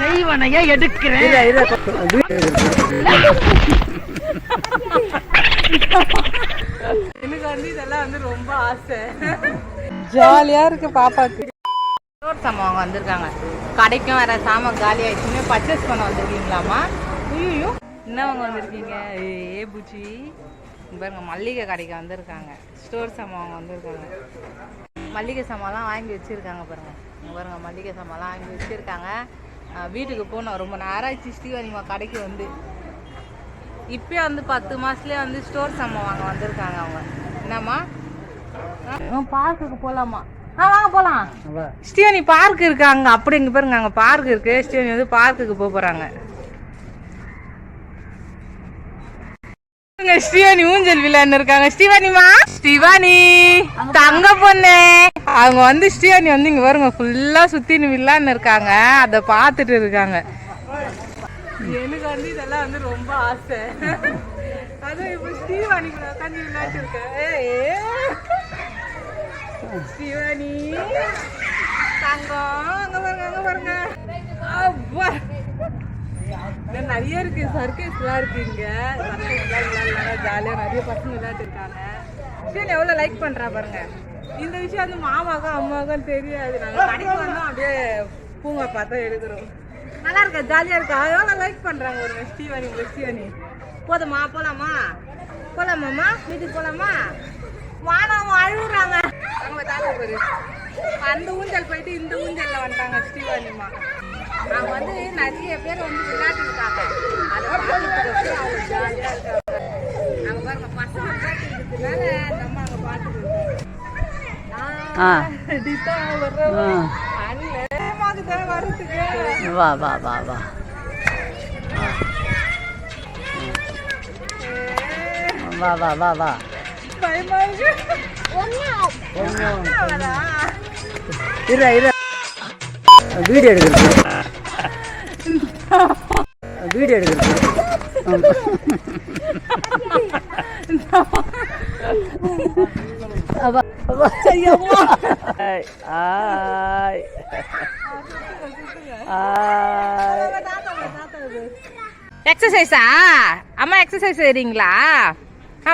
செய்வனைய எடுக்கிறேன். எனக்கு வந்து இதெல்லாம் வந்து ரொம்ப ஆசை. ஜாலியா இருக்கு பாப்பாக்கு. அவங்க வந்திருக்காங்க. கடைக்கும் வேற சாமான் காலி ஆயிடுச்சுன்னு பர்ச்சேஸ் பண்ண வந்திருக்கீங்களாமா ஐயோ என்னவங்க வந்திருக்கீங்க? ஏ பூச்சி. இங்க பாருங்க மல்லிகை கடைக்கு வந்திருக்காங்க. ஸ்டோர் சாமான் அவங்க வந்திருக்காங்க. மல்லிகை சாமான்லாம் வாங்கி வச்சிருக்காங்க பாருங்க. இங்க பாருங்க மல்லிகை சாமான்லாம் வாங்கி வச்சிருக்காங்க. வீட்டுக்கு போனோம். ரொம்ப நேரம் ஸ்ரீவாணிமா கடைக்கு வந்து. இப்பயே வந்து பத்து மாசத்துலயே வந்து ஸ்டோர் சாமான் வாங்க வந்திருக்காங்க அவங்க. என்னம்மா? பார்க்குக்கு போலாமா? ஆ வாங்க போலாம். ஸ்ரீவாணி பார்க் இருக்கு அங்க? அப்படி இங்க பாருங்க அங்க பார்க் இருக்கு. ஸ்ரீவாணி வந்து பார்க்குக்கு போக போறாங்க. இங்க ஸ்ரீவாணி ஊஞ்சல் விளையாண்டு இருக்காங்க. ஸ்ரீவாணிமா ஸ்ரீவாணி தங்க பொண்ணு. அவங்க வந்து ஸ்ரீவாணி வந்து இங்கே வருங்க ஃபுல்லாக சுற்றின்னு வில்லான்னு இருக்காங்க. அதை பார்த்துட்டு இருக்காங்க. எனக்கு வந்து இதெல்லாம் வந்து ரொம்ப ஆசை. அதுவும் இப்போ ஸ்ரீவாணி கூட உட்காந்து விளையாட்டு இருக்கேன் ஸ்ரீவாணி. தங்கம். அங்கே பாருங்க அங்கே பாருங்க. அப்பா நிறைய இருக்கு சர்க்கஸ்லாம் இருக்கு இங்க. சர்க்கஸ்லாம் ஜாலியாக நிறைய பசங்க விளையாட்டு இருக்காங்க. ஸ்ரீவாணி எவ்வளோ லைக் பண்றா பாருங்க. இந்த விஷயம் வந்து மாமாக்கும் அம்மாவுக்கும் தெரியாது. நாங்கள் கடைக்கு வந்தோம் அப்படியே பூங்கா பார்த்தா எடுக்கிறோம். நல்லா இருக்கா? ஜாலியாக இருக்கா? எவ்வளோ லைக் பண்ணுறாங்க ஒரு ஸ்ரீவாணி உங்க ஸ்ரீவாணி போதுமா? போகலாமா போகலாமாம்மா வீட்டுக்கு போகலாமா வானம் அழுகுறாங்க. அவங்க தாத்தா பேரு. அந்த ஊஞ்சல் போயிட்டு இந்த ஊஞ்சலில் வந்துட்டாங்க ஸ்ரீவாணிமா அவங்க வந்து நிறைய பேர் வந்து விளையாட்டு இருக்காங்க. அதை பார்த்துட்டு அவங்க ஜாலியாக இருக்காங்க. அவங்க பாருங்க பசங்க விளையாட்டு வா வா வா வா. வா வா வா வா. இரு இரு. வீடியோ எடுக்கிறது வீடியோ எடுக்கிறது எக்ஸசைஸா அம்மா எக்ஸசைஸ் செய்றீங்களா?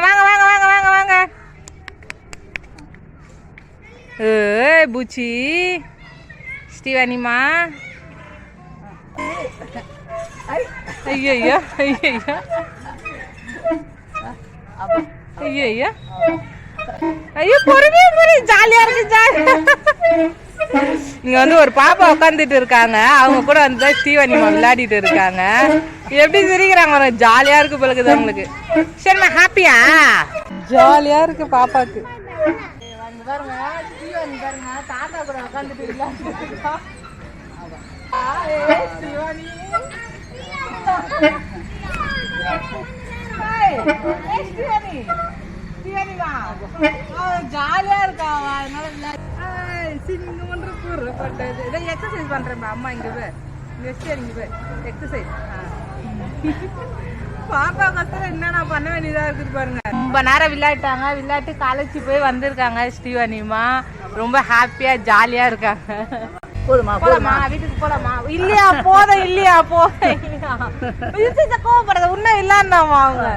வாங்க வாங்க வாங்க வாங்க வாங்க. ஏய் பூச்சி. ஸ்ரீவாணிமா ஐயோ ஐயோ ஐயோ ஐயோ ஐயோ ஐயோ பொறுமையா பொறு. ஜாலியா இருக்கு இங்க வந்து ஒரு பாப்பா உட்காந்துட்டு இருக்காங்க. அவங்க கூட வந்து ஸ்ரீவனிமா விளையாடிட்டு இருக்காங்க. எப்படி சிரிக்கிறாங்க ஜாலியா இருக்கு பிறகுது அவங்களுக்கு. சரிம்மா ஹாப்பியா? ஜாலியா இருக்கு பாப்பாக்கு. பாருங்க பாருங்க தாத்தா கூட உட்காந்துட்டு இருக்கா ஜாலியா இருக்கா அதனால சிங்கமன்ற கூறப்பட்டது. இதை எக்ஸசைஸ் பண்றேன் அம்மா இங்க போய் இங்க போய் எக்ஸசைஸ் பாப்பா கஷ்டம் என்னென்ன பண்ண வேண்டியதா இருக்குது பாருங்க. ரொம்ப நேரம் விளையாட்டாங்க. விளையாட்டு காலேஜ் போய் வந்திருக்காங்க ஸ்ரீவாணிமா ரொம்ப ஹாப்பியா ஜாலியா இருக்காங்க. போதுமா போலாமா? வீட்டுக்கு போலாமா? இல்லையா? போதும் இல்லையா? போதும் கோவப்படுறது இன்னும் இல்லாண்டாமா அவங்க.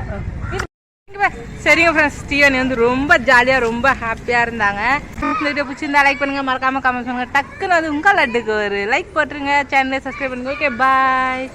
சரிங்க ஃப்ரெண்ட்ஸ் ஸ்டீவன் வந்து ரொம்ப ஜாலியாக ரொம்ப ஹாப்பியாக இருந்தாங்க. இந்த வீடியோ பிடிச்சிருந்தா லைக் பண்ணுங்கள் மறக்காமல் கமெண்ட் பண்ணுங்கள் டக்குன்னு அது உங்கள் லட்டுக்கு ஒரு லைக் போட்டுருங்க. சேனலை சப்ஸ்கிரைப் பண்ணுங்க. Okay bye